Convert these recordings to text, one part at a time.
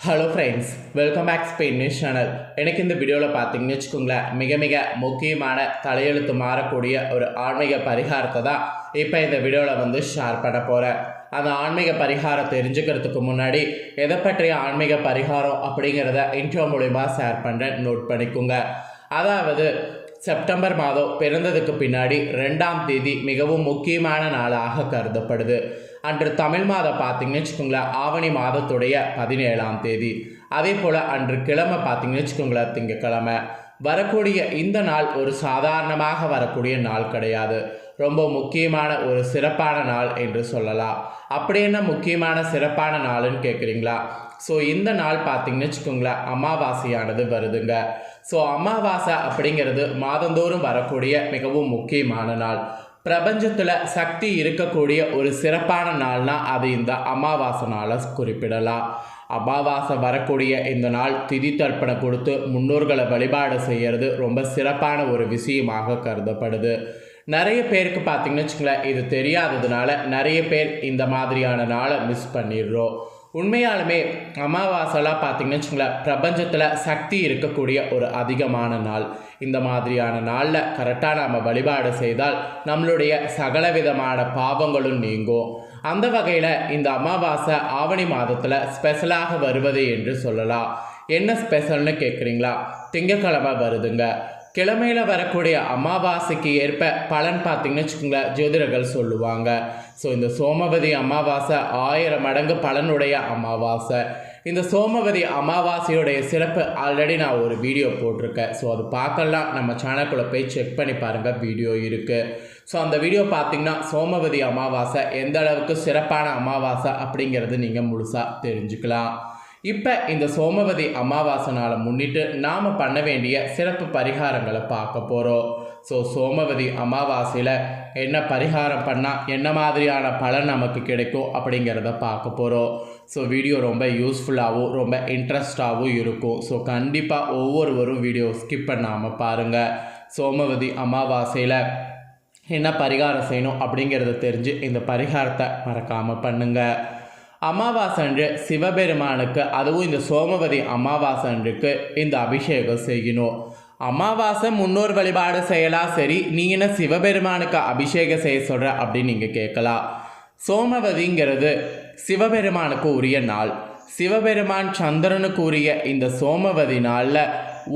Hello friends welcome back Spain news channel எனக்கு இந்த வீடியோவில் பார்த்தீங்கன்னு வச்சுக்கோங்களேன் மிக மிக முக்கியமான தலையெழுத்து மாறக்கூடிய ஒரு ஆன்மீக பரிகாரத்தை தான் இப்போ இந்த வீடியோவில் வந்து ஷேர் பண்ண போகிறேன் அந்த ஆன்மீக பரிகாரம் தெரிஞ்சுக்கிறதுக்கு முன்னாடி எதை பற்றிய ஆன்மீக பரிகாரம் அப்படிங்கிறத இன்ட்ரோ மூலிமா ஷேர் பண்ணுறேன் நோட் பண்ணிக்கோங்க. அதாவது செப்டம்பர் மாதம் பிறந்ததுக்கு பின்னாடி ரெண்டாம் தேதி மிகவும் முக்கியமான நாளாக கருதப்படுது. அன்று தமிழ் மாதம் பார்த்தீங்கன்னு வச்சுக்கோங்களேன் ஆவணி மாதத்துடைய பதினேழாம் தேதி. அதே போல் அன்று கிழமை பார்த்தீங்கன்னு வச்சுக்கோங்களேன் திங்கக்கிழமை. வரக்கூடிய இந்த நாள் ஒரு சாதாரணமாக வரக்கூடிய நாள் கிடையாது. ரொம்ப முக்கியமான ஒரு சிறப்பான நாள் என்று சொல்லலாம். அப்படி என்ன முக்கியமான சிறப்பான நாள்னு கேட்குறீங்களா ஸோ இந்த நாள் பார்த்தீங்கன்னு வச்சுக்கோங்களேன் அமாவாசையானது வருதுங்க. ஸோ அமாவாசை அப்படிங்கிறது மாதந்தோறும் வரக்கூடிய மிகவும் முக்கியமான நாள். பிரபஞ்சத்தில் சக்தி இருக்கக்கூடிய ஒரு சிறப்பான நாள்னால் அது இந்த அமாவாசை நாளை குறிப்பிடலாம். அமாவாசை வரக்கூடிய இந்த நாள் திதி தர்ப்பணம் கொடுத்து முன்னோர்களை வழிபாடு செய்கிறது ரொம்ப சிறப்பான ஒரு விஷயமாக கருதப்படுது. நிறைய பேருக்கு பார்த்திங்கன்னு வச்சுங்களேன் இது தெரியாததுனால நிறைய பேர் இந்த மாதிரியான நாளை மிஸ் பண்ணிடுறோம். உண்மையாலுமே அமாவாசைலாம் பார்த்தீங்கன்னு வச்சுங்களேன் பிரபஞ்சத்தில் சக்தி இருக்கக்கூடிய ஒரு அதிகமான நாள். இந்த மாதிரியான நாளில் கரெக்டாக நாம் வழிபாடு செய்தால் நம்மளுடைய சகல விதமான பாவங்களும் நீங்கும். அந்த வகையில் இந்த அமாவாசை ஆவணி மாதத்தில் ஸ்பெஷலாக வருவது என்று சொல்லலாம். என்ன ஸ்பெஷல்னு கேட்குறீங்களா திங்கக்கிழமை வருதுங்க. கிழமையில் வரக்கூடிய அமாவாசைக்கு ஏற்ப பலன் பார்த்தீங்கன்னு வச்சுக்கோங்களேன் ஜோதிடர்கள் சொல்லுவாங்க. ஸோ இந்த சோமவதி அமாவாசை ஆயிரம் மடங்கு பலனுடைய அமாவாசை. இந்த சோமவதி அமாவாசையுடைய சிறப்பு ஆல்ரெடி நான் ஒரு வீடியோ போட்டிருக்கேன். ஸோ அது பார்க்கலாம். நம்ம சேனலுக்குள்ளே போய் செக் பண்ணி பாருங்கள் வீடியோ இருக்குது ஸோ அந்த வீடியோ பார்த்தீங்கன்னா சோமவதி அமாவாசை எந்த அளவுக்கு சிறப்பான அமாவாசை அப்படிங்கிறது நீங்கள் முழுசாக தெரிஞ்சுக்கலாம். இப்போ இந்த சோமவதி அமாவாசை நாளை முன்னிட்டு நாம் பண்ண வேண்டிய சிறப்பு பரிகாரங்களை பார்க்க போகிறோம் ஸோ சோமவதி அமாவாசையில் என்ன பரிகாரம் பண்ணால் என்ன மாதிரியான பலன் நமக்கு கிடைக்கும் அப்படிங்கிறத பார்க்க போகிறோம் ஸோ வீடியோ ரொம்ப யூஸ்ஃபுல்லாகவும் ரொம்ப இன்ட்ரெஸ்டாகவும் இருக்கும். ஸோ கண்டிப்பாக ஒவ்வொருவரும் வீடியோ ஸ்கிப் பண்ணாமல் பாருங்கள் சோமவதி அமாவாசையில் என்ன பரிகாரம் செய்யணும் அப்படிங்கிறத தெரிஞ்சு இந்த பரிகாரத்தை மறக்காமல் பண்ணுங்கள் அமாவாசை அன்று சிவபெருமானுக்கு அதுவும் இந்த சோமவதி அமாவாசை அன்றுக்கு இந்த அபிஷேகம் செய்யணும். அமாவாசை முன்னோர் வழிபாடு செய்யலாம் சரி நீ என்ன சிவபெருமானுக்கு அபிஷேகம் செய்ய சொல்கிற அப்படின்னு நீங்கள் கேட்கலாம். சோமவதிங்கிறது சிவபெருமானுக்கு உரிய நாள். சிவபெருமான் சந்திரனுக்கு உரிய இந்த சோமவதி நாளில்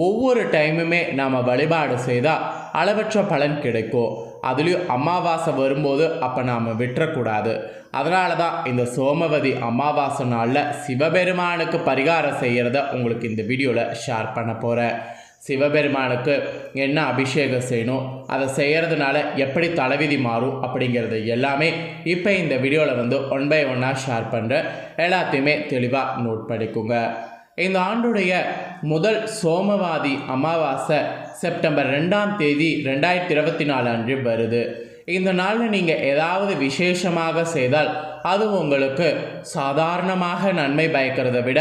ஒவ்வொரு டைமுமே நாம் வழிபாடு செய்தால் அளவற்ற பலன் கிடைக்கும். அதுலேயும் அமாவாசை வரும்போது அப்போ நாம் விட்டுறக்கூடாது. அதனால தான் இந்த சோமவதி அமாவாசை நாளில் சிவபெருமானுக்கு பரிகாரம் செய்கிறத உங்களுக்கு இந்த வீடியோவில் ஷேர் பண்ண போகிறேன் சிவபெருமானுக்கு என்ன அபிஷேகம் செய்யணும் அதை செய்கிறதுனால எப்படி தலைவிதி மாறும் அப்படிங்கிறது எல்லாமே இப்போ இந்த வீடியோவில் வந்து ஒன் பை ஒன்னாக ஷேர் பண்ணுறேன் எல்லாத்தையுமே தெளிவாக நோட் பண்ணிக்கோங்க. இந்த ஆண்டுடைய முதல் சோமவாதி அமாவாசை செப்டம்பர் ரெண்டாம் தேதி ரெண்டாயிரத்தி இருபத்தி நாலு அன்று வருது. இந்த நாளில் நீங்கள் ஏதாவது விசேஷமாக செய்தால் அது உங்களுக்கு சாதாரணமாக நன்மை பயக்கிறத விட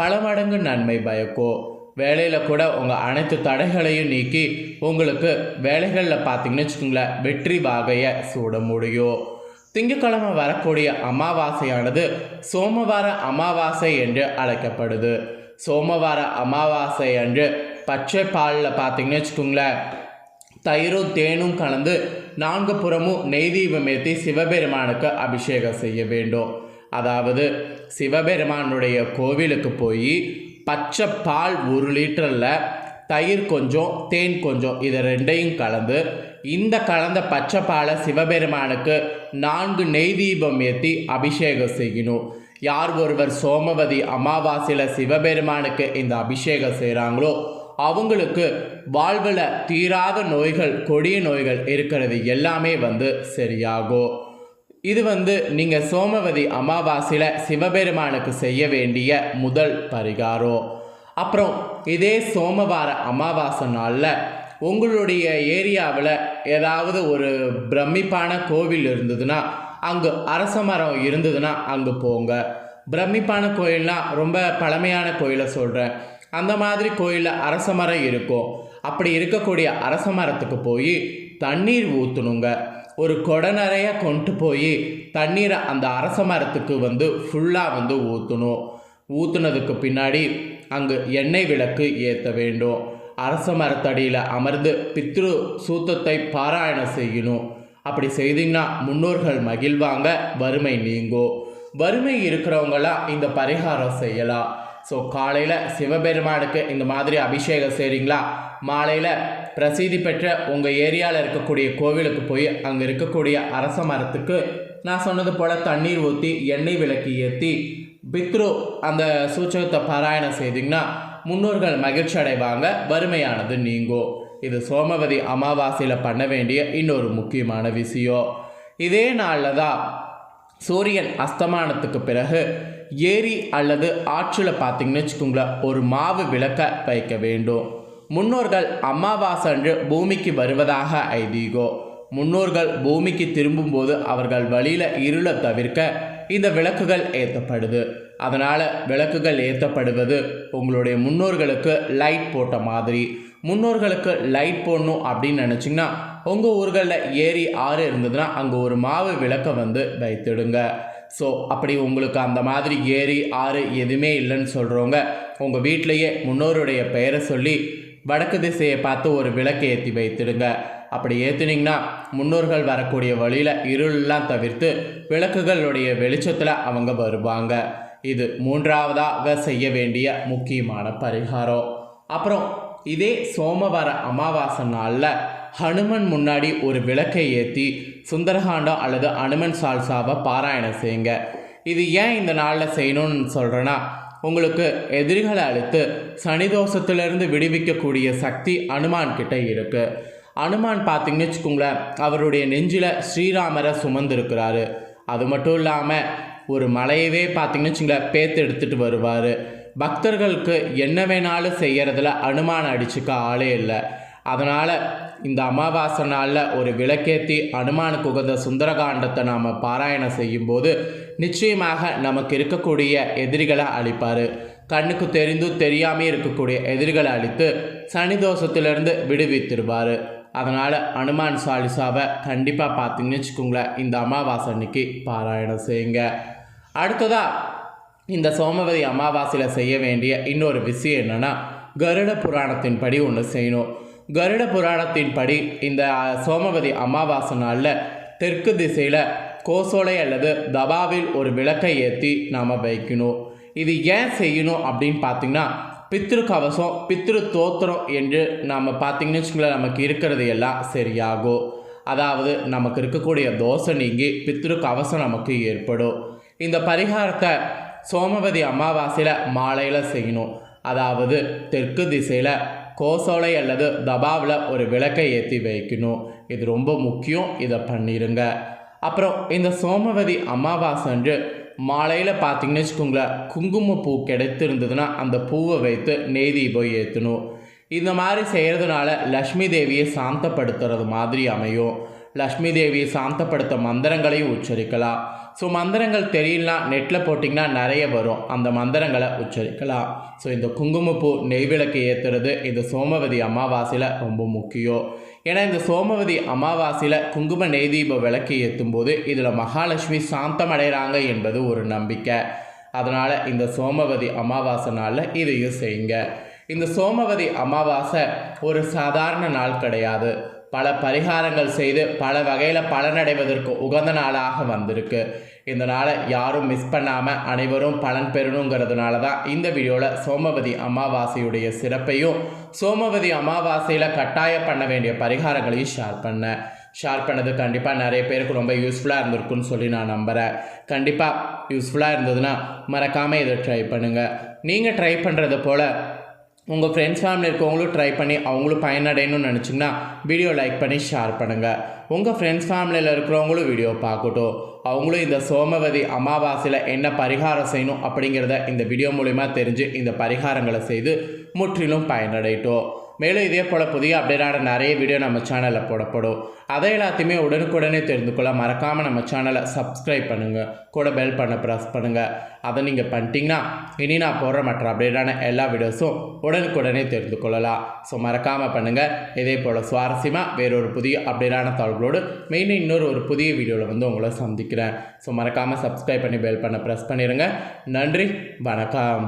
பல மடங்கு நன்மை பயக்கும். வேலையில் கூட உங்கள் அனைத்து தடைகளையும் நீக்கி உங்களுக்கு வேலைகளில் பார்த்தீங்கன்னு வச்சுக்கோங்களேன் வெற்றி வாகையை சூட முடியும். திங்கட்கிழமை வரக்கூடிய அமாவாசையானது சோமவார அமாவாசை என்று அழைக்கப்படுது. சோமவார அமாவாசை அன்று பச்சை பாலில் பார்த்தீங்கன்னு வச்சுக்கோங்களேன் தயிரும் தேனும் கலந்து நான்கு புறமும் நெய் தீபம் ஏற்றி சிவபெருமானுக்கு அபிஷேகம் செய்ய வேண்டும். அதாவது சிவபெருமானுடைய கோவிலுக்கு போய் பச்சை பால் ஒரு லிட்டரில் தயிர் கொஞ்சம் தேன் கொஞ்சம் இதை ரெண்டையும் கலந்து இந்த கலந்த பச்சை பாலை சிவபெருமானுக்கு நான்கு நெய் தீபம் ஏற்றி அபிஷேகம் செய்யணும். யார் ஒருவர் சோமவதி அமாவாசையில் சிவபெருமானுக்கு இந்த அபிஷேகம் செய்கிறாங்களோ அவங்களுக்கு வாழ்வில் தீராத நோய்கள் கொடிய நோய்கள் இருக்கிறது எல்லாமே வந்து சரியாகும். இது வந்து நீங்கள் சோமவதி அமாவாசையில் சிவபெருமானுக்கு செய்ய வேண்டிய முதல் பரிகாரம். அப்புறம் இதே சோமவார அமாவாசை நாளில் உங்களுடைய ஏரியாவில் ஏதாவது ஒரு பிரமிப்பான கோவில் இருந்ததுன்னா அங்கு அரச மரம் இருந்ததுன்னா அங்கே போங்க. பிரமிப்பான கோயில்னால் ரொம்ப பழமையான கோயிலை சொல்கிறேன் அந்த மாதிரி கோயிலில் அரச மரம் இருக்கும். அப்படி இருக்கக்கூடிய அரச மரத்துக்கு போய் தண்ணீர் ஊற்றணுங்க ஒரு கொடை நிறைய கொண்டு போய் தண்ணீரை அந்த அரச மரத்துக்கு வந்து ஃபுல்லாக வந்து ஊற்றணும் ஊற்றுனதுக்கு பின்னாடி அங்கு எண்ணெய் விளக்கு ஏற்ற வேண்டும். அரச மரத்தடியில் அமர்ந்து பித்ரு சூத்தத்தை பாராயணம் செய்யணும். அப்படி செய்தீங்கன்னா முன்னோர்கள் மகிழ்வாங்க வறுமை நீங்கும் வறுமை இருக்கிறவங்களாம் இந்த பரிகாரம் செய்யலாம். ஸோ காலையில் சிவபெருமானுக்கு இந்த மாதிரி அபிஷேகம் செய்கிறீங்களா மாலையில் பிரசித்தி பெற்ற உங்கள் ஏரியாவில் இருக்கக்கூடிய கோவிலுக்கு போய் அங்கே இருக்கக்கூடிய அரச மரத்துக்கு நான் சொன்னது போல் தண்ணீர் ஊற்றி எண்ணெய் விளக்கு ஏற்றி பித்ரு அந்த சூச்சகத்தை பாராயணம் செய்தீங்கன்னா முன்னோர்கள் மகிழ்ச்சி அடைவாங்க வறுமையானது நீங்கும். இது சோமவதி அமாவாசையில் பண்ண வேண்டிய இன்னொரு முக்கியமான விஷயம். இதே நாளில் தான் சூரியன் அஸ்தமானத்துக்கு பிறகு ஏரி அல்லது ஆற்றில் பார்த்தீங்கன்னு வச்சுக்கோங்களேன் ஒரு மாவு விளக்க வைக்க வேண்டும். முன்னோர்கள் அமாவாசை அன்று பூமிக்கு வருவதாக ஐதீகோ. முன்னோர்கள் பூமிக்கு திரும்பும்போது அவர்கள் வழியில் இருளை தவிர்க்க இந்த விளக்குகள் ஏற்றப்படுது. அதனால் விளக்குகள் ஏற்றப்படுவது உங்களுடைய முன்னோர்களுக்கு லைட் போட்ட மாதிரி. முன்னோர்களுக்கு லைட் போடணும் அப்படின்னு நினச்சிங்கன்னா உங்கள் ஊர்களில் ஏரி ஆறு இருந்ததுன்னா அங்கே ஒரு மாவு விளக்கை வந்து வைத்திடுங்க. ஸோ அப்படி உங்களுக்கு அந்த மாதிரி ஏரி ஆறு எதுவுமே இல்லைன்னு சொல்கிறவங்க உங்கள் வீட்டிலையே முன்னோருடைய பெயரை சொல்லி வடக்கு திசையை பார்த்து ஒரு விளக்கு ஏற்றி வைத்திடுங்க. அப்படி ஏற்றுனீங்கன்னா முன்னோர்கள் வரக்கூடிய வழியில் இருளெல்லாம் தவிர்த்து விளக்குகளுடைய வெளிச்சத்தில் அவங்க வருவாங்க. இது மூன்றாவதாக செய்ய வேண்டிய முக்கியமான பரிகாரம். அப்புறம் இதே சோமவார அமாவாசை நாளில் ஹனுமன் முன்னாடி ஒரு விளக்கை ஏற்றி சுந்தரகாண்டம் அல்லது அனுமன் சால்சாவை பாராயணம் செய்யுங்க. இது ஏன் இந்த நாளில் செய்யணும்னு சொல்கிறேன்னா உங்களுக்கு எதிரிகளை அழுத்து சனி தோஷத்திலிருந்து விடுவிக்கக்கூடிய சக்தி அனுமான் கிட்ட இருக்குது அனுமான் பார்த்தீங்கன்னு வச்சுக்கோங்களேன் அவருடைய நெஞ்சில் ஸ்ரீராமரை சுமந்திருக்கிறாரு. அது மட்டும் இல்லாமல் ஒரு மலையவே பார்த்தீங்கன்னு வச்சுங்களேன் பேத்து எடுத்துகிட்டு வருவார். பக்தர்களுக்கு என்ன வேணாலும் செய்கிறதுல அனுமான் அடிச்சுக்க ஆளே இல்லை. அதனால் இந்த அமாவாசை நாளில் ஒரு விளக்கேற்றி அனுமானுக்கு உகந்த சுந்தரகாண்டத்தை நாம் பாராயணம் செய்யும்போது நிச்சயமாக நமக்கு இருக்கக்கூடிய எதிரிகளை அழிப்பார். கண்ணுக்கு தெரிந்தும் தெரியாமே இருக்கக்கூடிய எதிரிகளை அழித்து சனி தோஷத்திலிருந்து விடுவித்திருவார். அதனால் அனுமான் சாலிசாவை கண்டிப்பாக பார்த்தீங்கன்னு வச்சுக்கோங்களேன். இந்த அமாவாசை அன்னைக்கு பாராயணம் செய்யுங்க. அடுத்ததாக இந்த சோமவதி அமாவாசையில் செய்ய வேண்டிய இன்னொரு விஷயம் என்னென்னா கருட புராணத்தின் படி ஒன்று செய்யணும். கருட புராணத்தின் படி இந்த சோமவதி அமாவாசை நாளில் தெற்கு திசையில் கோசோலை அல்லது தபாவில் ஒரு விளக்கை ஏற்றி நாம் வைக்கணும். இது ஏன் செய்யணும் அப்படின்னு பார்த்தீங்கன்னா பித்ரு கவசம் பித்ரு தோத்திரம் என்று நாம் பார்த்தீங்கன்னு வச்சுங்களேன் நமக்கு இருக்கிறது எல்லாம் சரியாகும் அதாவது நமக்கு இருக்கக்கூடிய தோசை நீங்கி பித்ரு கவசம் நமக்கு ஏற்படும். இந்த பரிகாரத்தை சோமவதி அமாவாசையில் மாலையில் செய்யணும். அதாவது தெற்கு திசையில் கோசோலை அல்லது தபாவில் ஒரு விளக்கை ஏற்றி வைக்கணும். இது ரொம்ப முக்கியம். இதை பண்ணிடுங்க அப்புறம் இந்த சோமவதி அமாவாசை அன்று மாலையில் பார்த்தீங்கன்னு வச்சுக்கோங்களேன் குங்குமப்பூ கிடைத்திருந்ததுன்னா அந்த பூவை வைத்து நெய் தீபம் ஏற்றணும் இந்த மாதிரி செய்கிறதுனால லக்ஷ்மி தேவியை சாந்தப்படுத்துறது மாதிரி அமையும். லக்ஷ்மி தேவியை சாந்தப்படுத்த மந்திரங்களையும் உச்சரிக்கலாம். ஸோ மந்திரங்கள் தெரியலனா நெட்டில் போட்டிங்கன்னா நிறைய வரும். அந்த மந்திரங்களை உச்சரிக்கலாம். ஸோ இந்த குங்குமப்பூ நெய் விளக்கு ஏற்றுறது இந்த சோமவதி அமாவாசையில் ரொம்ப முக்கியம். ஏன்னா இந்த சோமவதி அமாவாசையில் குங்கும நெய் தீப விளக்கு ஏற்றும் போது இதில் மகாலட்சுமி சாந்தம் அடைகிறாங்க என்பது ஒரு நம்பிக்கை. அதனால் இந்த சோமவதி அமாவாசை நாளில் இதையும் செய்யுங்க. இந்த சோமவதி அமாவாசை ஒரு சாதாரண நாள் கிடையாது. பல பரிகாரங்கள் செய்து பல வகையில் பலனடைவதற்கு உகந்த நாளாக வந்திருக்கு. இந்த நாளை யாரும் மிஸ் பண்ணாமல் அனைவரும் பலன் பெறணுங்கிறதுனால தான் இந்த வீடியோவில் சோமவதி அமாவாசையுடைய சிறப்பையும் சோமவதி அமாவாசையில் கட்டாயம் பண்ண வேண்டிய பரிகாரங்களையும் ஷேர் பண்ணேன். ஷேர் பண்ணது கண்டிப்பாக நிறைய பேருக்கு ரொம்ப யூஸ்ஃபுல்லாக இருந்திருக்குன்னு சொல்லி நான் நம்புகிறேன் கண்டிப்பாக யூஸ்ஃபுல்லாக இருந்ததுன்னா மறக்காமல் இதை ட்ரை பண்ணுங்கள் நீங்கள் ட்ரை பண்ணுறது போல் உங்கள் ஃப்ரெண்ட்ஸ் ஃபேமிலி இருக்கவங்களும் ட்ரை பண்ணி அவங்களும் பயனடையணும்னு நினச்சிங்கன்னா வீடியோ லைக் பண்ணி ஷேர் பண்ணுங்கள் உங்கள் ஃப்ரெண்ட்ஸ் ஃபேமிலியில் இருக்கிறவங்களும் வீடியோ பார்க்கட்டும். அவங்களும் இந்த சோமவதி அமாவாசையில் என்ன பரிகாரம் செய்யணும் அப்படிங்கிறத இந்த வீடியோ மூலிமா தெரிஞ்சு இந்த பரிகாரங்களை செய்து முற்றிலும் பயனடையட்டும். மேலும் இதே போல் புதிய அப்டேட்டான நிறைய வீடியோ நம்ம சேனலில் போடப்படும். அதை எல்லாத்தையுமே உடனுக்குடனே தெரிந்து கொள்ள மறக்காமல் நம்ம சேனலை சப்ஸ்கிரைப் பண்ணுங்கள் கூட பெல் பண்ண ப்ரெஸ் பண்ணுங்கள் அதை நீங்கள் பண்ணிட்டீங்கன்னா இனி நான் போடுற மற்ற அப்டேட்டான எல்லா வீடியோஸும் உடனுக்குடனே தெரிந்து கொள்ளலாம். ஸோ மறக்காமல் பண்ணுங்கள் இதே போல் சுவாரஸ்யமாக வேறொரு புதிய அப்டேட்டான தகவல்களோடு மெயினாக இன்னொரு ஒரு புதிய வீடியோவில் வந்து உங்களை சந்திக்கிறேன். ஸோ மறக்காமல் சப்ஸ்கிரைப் பண்ணி பெல் பண்ண ப்ரெஸ் பண்ணிடுங்க நன்றி. வணக்கம்.